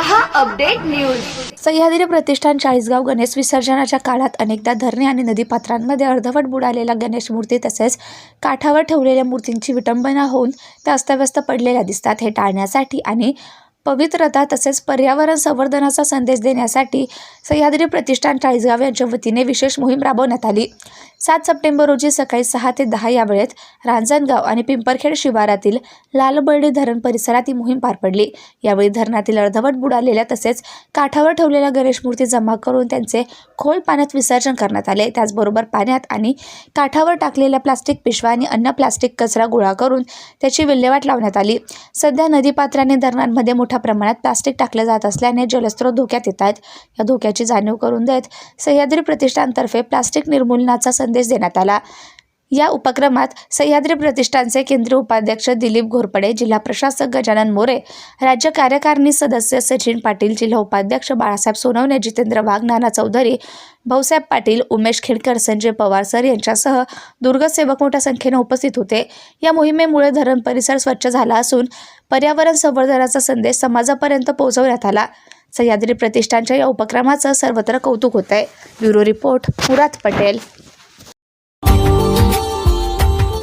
हा update news. Sahyadri Pratishthan Chalisgaon Ganesh विसर्जनाच्या काळात अनेकदा धरणे आणि नदीपात्रांमध्ये अर्धवट बुडालेल्या गणेश मूर्ती तसेच काठावर ठेवलेल्या मूर्तींची विटंबना होऊन त्या अस्तव्यस्त पडलेल्या दिसतात. हे टाळण्यासाठी आणि पवित्रता तसेच पर्यावरण संवर्धनाचा संदेश देण्यासाठी सह्याद्री प्रतिष्ठान चाळीसगाव यांच्या वतीने विशेष मोहीम राबवण्यात आली. सात सप्टेंबर रोजी सकाळी सहा ते दहा या वेळेत रांजणगाव आणि पिंपरखेड शिवारातील लालबर्डी धरण परिसरात ही मोहीम पार पडली. यावेळी धरणातील अर्धवट बुडालेल्या तसेच काठावर ठेवलेल्या गणेश मूर्ती जमा करून त्यांचे खोल पाण्यात विसर्जन करण्यात आले. त्याचबरोबर पाण्यात आणि काठावर टाकलेल्या प्लास्टिक पिशव्या आणि अन्य प्लास्टिक कचरा गोळा करून त्याची विल्हेवाट लावण्यात आली. सध्या नदीपात्राने धरणांमध्ये मोठ्या प्रमाणात प्लास्टिक टाकले जात असल्याने जलस्रोत धोक्यात येत आहेत. या धोक्याची जाणीव करून देत सह्याद्री प्रतिष्ठानतर्फे प्लास्टिक निर्मूलनाचा संदेश देण्यात आला. या उपक्रमात सह्याद्री प्रतिष्ठानचे केंद्रीय उपाध्यक्ष दिलीप घोरपडे जिल्हा प्रशासक गजानन मोरे राज्य कार्यकारिणी सदस्य सचिन पाटील जिल्हा उपाध्यक्ष बाळासाहेब सोनवणे जितेंद्र वाघ नाना चौधरी भाऊसाहेब पाटील उमेश खेडकर संजय पवार सर यांच्यासह दुर्गसेवक मोठ्या संख्येने उपस्थित होते. या मोहिमेमुळे धरण परिसर स्वच्छ झाला असून पर्यावरण संवर्धनाचा संदेश समाजापर्यंत पोहोचवण्यात आला. सह्याद्री प्रतिष्ठानच्या या उपक्रमाचं सर्वत्र कौतुक होत आहे ब्युरो रिपोर्ट पुरात पटेल.